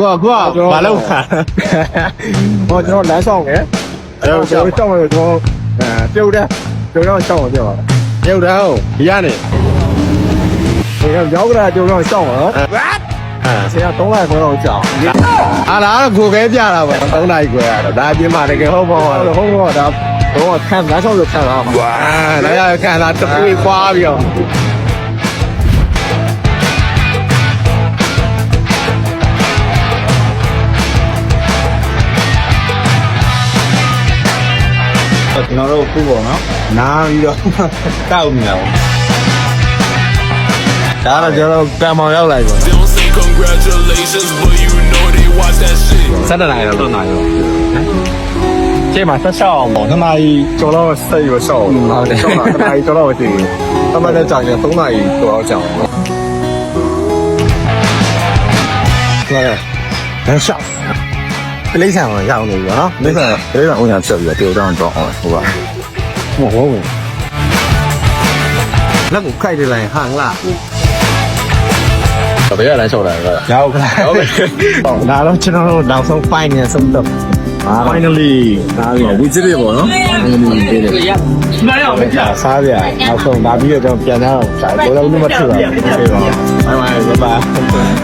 ကိုကကိုကဘာလုပ်ခါဟောကျွန်တော်လမ်းဆောင်တယ်အဲ့တော့ကျွန်တော်ရှောက်မယ်ကျွန်တော်အဲပြုတ်တယ်ပြုတ်တော့ရှောက်မှာပြပါရုပ်တော့ဒီရနေဒီကရောက်ကြတာပြုတ်တော့ရှောက်မှာနော်အာဆရာ3လိုက်ခွဲတော့ကြောက်အာလားကိုခဲပြတာပေါ့3နိုင်ခွဲရတော့ဒါအပြင်မှာတကယ်ဟုတ်ပေါ့ဟုတ်ဟုတ်တော့ဒါတော့ခံလမ်းဆောင်လို့ခံလာမှာဝါဒါရခံလာတပွေးခွာပြီးတော့ ကျွန်တော်တို့ခုပေါ့နော်နားပြီးတော့တောက်နေတော့ဒါတော့ကျွန်တော်ကံမောင်ရောက်လိုက်ပါ They don't say congratulations, but you know they watch that shit. စက်တနိုင်တော့နိုင်တော့ချိန်မှာဆက်ချောက်အောင်ပေါ့နှစ်နာရီကျော်တော့ဆက်ရရှောက်ဟုတ်တယ်ရှောက်တာနှစ်နာရီကျော်တော့တည်အမှန်နဲ့ကြာရင်3နာရီကျော်တော့ကြာအောင်ဟုတ်ကဲ့ဒါရှောက် ပြလိမ့်ဆန်ကိုရောက်နေပြီနော်ပြလိမ့်ဆန်ပြလိမ့်ဆန်ဥညာဖြတ်ပြီးတော့တေတောင်းတော့အောင်ဟိုကဟိုဟိုဝင်လက်ကိုခိုက်တယ်လိုက်ဟာငလားတော်ရလမ်းလျှောက်လာတော့ရောက်လာဟုတ်ကဲ့ဒါတော့ကျွန်တော်တို့နောက်ဆုံး final ဆုံးတော့ finally ဒါပြီဝီစစ်ပြီပေါ့နော်နားရအောင်မပြစားပြနောက်ဆုံးဒါပြီးတော့ကျွန်တော်ပြန်လာတော့ဒါတော့လည်းမထူတာပြေပါဘိုင်ဘိုင်ဘိုင်